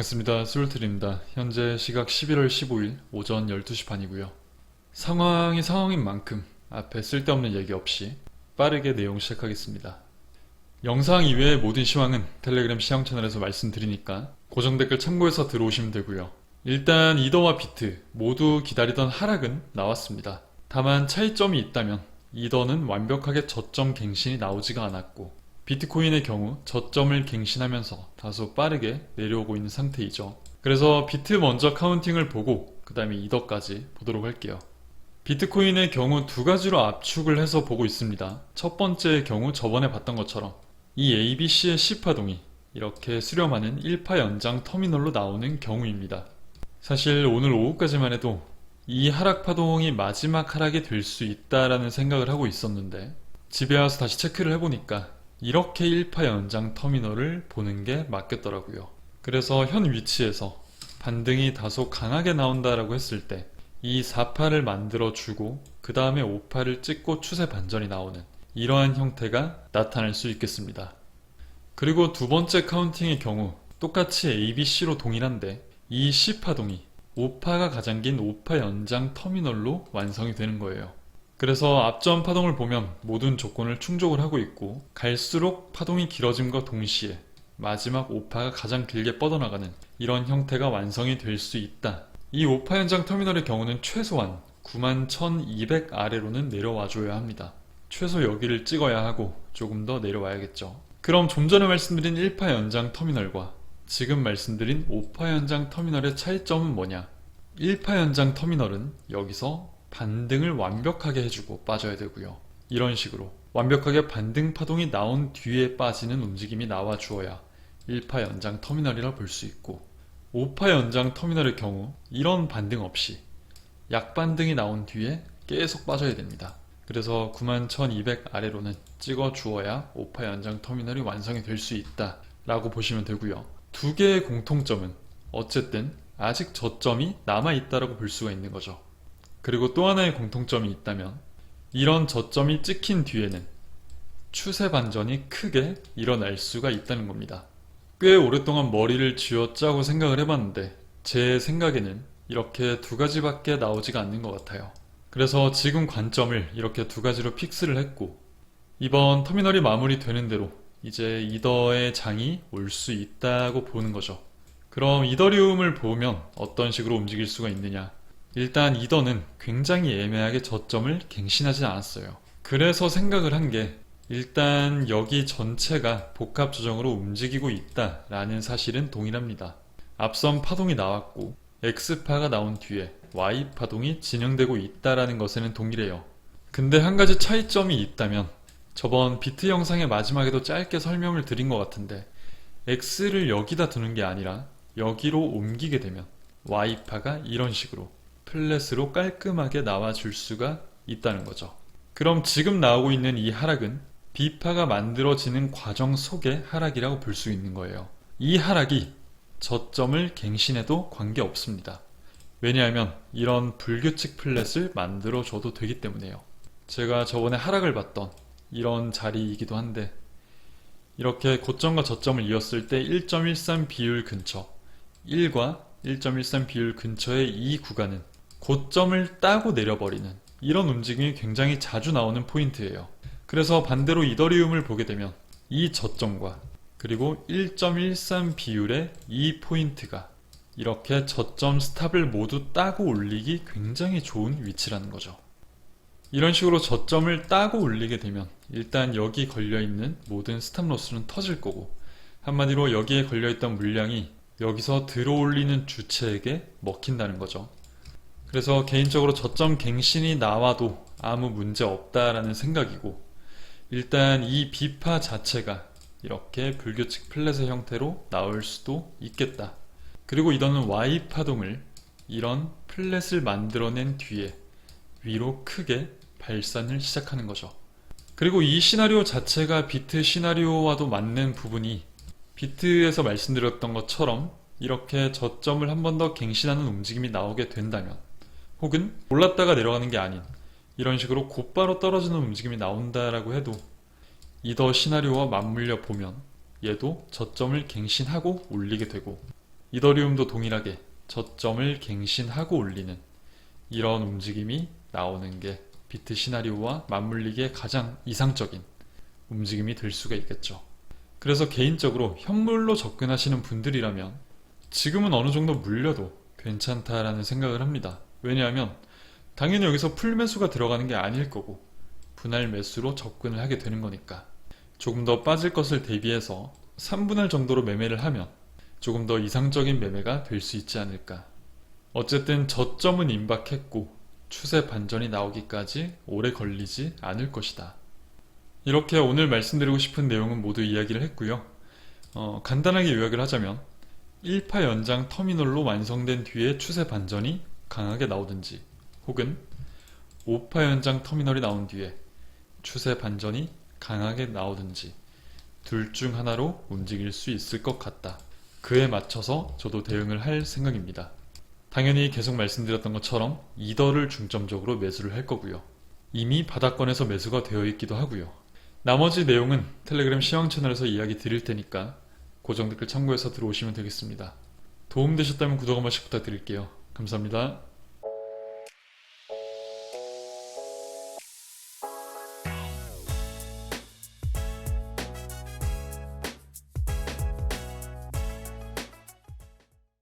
반갑습니다. 스롤틀입니다. 현재 시각 11월 15일 오전 12시 반이고요. 상황이 상황인 만큼 앞에 쓸데없는 얘기 없이 빠르게 내용 시작하겠습니다. 영상 이외의 모든 시황은 텔레그램 시황 채널에서 말씀드리니까 고정 댓글 참고해서 들어오시면 되고요. 일단 이더와 비트 모두 기다리던 하락은 나왔습니다. 다만 차이점이 있다면 이더는 완벽하게 저점 갱신이 나오지가 않았고 비트코인의 경우 저점을 갱신하면서 다소 빠르게 내려오고 있는 상태이죠. 그래서 비트 먼저 카운팅을 보고 그 다음에 이더까지 보도록 할게요. 비트코인의 경우 두 가지로 압축을 해서 보고 있습니다. 첫 번째의 경우 저번에 봤던 것처럼 이 ABC의 C파동이 이렇게 수렴하는 1파 연장 터미널로 나오는 경우입니다. 사실 오늘 오후까지만 해도 이 하락 파동이 마지막 하락이 될 수 있다라는 생각을 하고 있었는데 집에 와서 다시 체크를 해보니까 이렇게 1파 연장 터미널을 보는 게 맞겠더라고요. 그래서 현 위치에서 반등이 다소 강하게 나온다라고 했을 때 이 4파를 만들어 주고 그 다음에 5파를 찍고 추세 반전이 나오는 이러한 형태가 나타날 수 있겠습니다. 그리고 두 번째 카운팅의 경우 똑같이 ABC로 동일한데 이 C파동이 5파가 가장 긴 5파 연장 터미널로 완성이 되는 거예요. 그래서 앞전 파동을 보면 모든 조건을 충족을 하고 있고 갈수록 파동이 길어짐과 동시에 마지막 5파가 가장 길게 뻗어나가는 이런 형태가 완성이 될 수 있다. 이 5파 연장 터미널의 경우는 최소한 91,200 아래로는 내려와 줘야 합니다. 최소 여기를 찍어야 하고 조금 더 내려와야겠죠. 그럼 좀 전에 말씀드린 1파 연장 터미널과 지금 말씀드린 5파 연장 터미널의 차이점은 뭐냐? 1파 연장 터미널은 여기서 반등을 완벽하게 해주고 빠져야 되고요. 이런 식으로 완벽하게 반등 파동이 나온 뒤에 빠지는 움직임이 나와 주어야 1파 연장 터미널이라 볼 수 있고 5파 연장 터미널의 경우 이런 반등 없이 약반등이 나온 뒤에 계속 빠져야 됩니다. 그래서 91,200 아래로는 찍어 주어야 5파 연장 터미널이 완성이 될 수 있다 라고 보시면 되고요. 두 개의 공통점은 어쨌든 아직 저점이 남아 있다라고 볼 수가 있는 거죠. 그리고 또 하나의 공통점이 있다면 이런 저점이 찍힌 뒤에는 추세 반전이 크게 일어날 수가 있다는 겁니다. 꽤 오랫동안 머리를 쥐어짜고 생각을 해봤는데 제 생각에는 이렇게 두 가지밖에 나오지가 않는 것 같아요. 그래서 지금 관점을 이렇게 두 가지로 픽스를 했고 이번 터미널이 마무리되는 대로 이제 이더의 장이 올 수 있다고 보는 거죠. 그럼 이더리움을 보면 어떤 식으로 움직일 수가 있느냐? 일단 이더는 굉장히 애매하게 저점을 갱신하지 않았어요. 그래서 생각을 한 게 일단 여기 전체가 복합 조정으로 움직이고 있다라는 사실은 동일합니다. 앞선 파동이 나왔고 X파가 나온 뒤에 Y파동이 진행되고 있다라는 것에는 동일해요. 근데 한 가지 차이점이 있다면 저번 비트 영상의 마지막에도 짧게 설명을 드린 것 같은데 X를 여기다 두는 게 아니라 여기로 옮기게 되면 Y파가 이런 식으로 플랫으로 깔끔하게 나와줄 수가 있다는 거죠. 그럼 지금 나오고 있는 이 하락은 B파가 만들어지는 과정 속의 하락이라고 볼 수 있는 거예요. 이 하락이 저점을 갱신해도 관계 없습니다. 왜냐하면 이런 불규칙 플랫을 만들어줘도 되기 때문에요. 제가 저번에 하락을 봤던 이런 자리이기도 한데 이렇게 고점과 저점을 이었을 때 1.13 비율 근처 1과 1.13 비율 근처의 이 구간은 고점을 따고 내려버리는 이런 움직임이 굉장히 자주 나오는 포인트예요. 그래서 반대로 이더리움을 보게 되면 이 저점과 그리고 1.13 비율의 이 포인트가 이렇게 저점 스탑을 모두 따고 올리기 굉장히 좋은 위치라는 거죠. 이런 식으로 저점을 따고 올리게 되면 일단 여기 걸려있는 모든 스탑 로스는 터질 거고 한마디로 여기에 걸려있던 물량이 여기서 들어올리는 주체에게 먹힌다는 거죠. 그래서 개인적으로 저점 갱신이 나와도 아무 문제 없다라는 생각이고 일단 이 비파 자체가 이렇게 불규칙 플랫의 형태로 나올 수도 있겠다. 그리고 이더는 Y 파동을 이런 플랫을 만들어낸 뒤에 위로 크게 발산을 시작하는 거죠. 그리고 이 시나리오 자체가 비트 시나리오와도 맞는 부분이 비트에서 말씀드렸던 것처럼 이렇게 저점을 한 번 더 갱신하는 움직임이 나오게 된다면 혹은 올랐다가 내려가는 게 아닌 이런 식으로 곧바로 떨어지는 움직임이 나온다라고 해도 이더 시나리오와 맞물려 보면 얘도 저점을 갱신하고 올리게 되고 이더리움도 동일하게 저점을 갱신하고 올리는 이런 움직임이 나오는 게 비트 시나리오와 맞물리기에 가장 이상적인 움직임이 될 수가 있겠죠. 그래서 개인적으로 현물로 접근하시는 분들이라면 지금은 어느 정도 물려도 괜찮다라는 생각을 합니다. 왜냐하면 당연히 여기서 풀 매수가 들어가는 게 아닐 거고 분할 매수로 접근을 하게 되는 거니까 조금 더 빠질 것을 대비해서 3분할 정도로 매매를 하면 조금 더 이상적인 매매가 될 수 있지 않을까. 어쨌든 저점은 임박했고 추세 반전이 나오기까지 오래 걸리지 않을 것이다. 이렇게 오늘 말씀드리고 싶은 내용은 모두 이야기를 했고요. 어, 간단하게 요약을 하자면 1파 연장 터미널로 완성된 뒤에 추세 반전이 강하게 나오든지 혹은 5파 연장 터미널이 나온 뒤에 추세 반전이 강하게 나오든지 둘 중 하나로 움직일 수 있을 것 같다. 그에 맞춰서 저도 대응을 할 생각입니다. 당연히 계속 말씀드렸던 것처럼 이더를 중점적으로 매수를 할 거고요. 이미 바닥권에서 매수가 되어 있기도 하고요. 나머지 내용은 텔레그램 시황 채널에서 이야기 드릴 테니까 고정 댓글 참고해서 들어오시면 되겠습니다. 도움되셨다면 구독 한 번씩 부탁드릴게요. 감사합니다.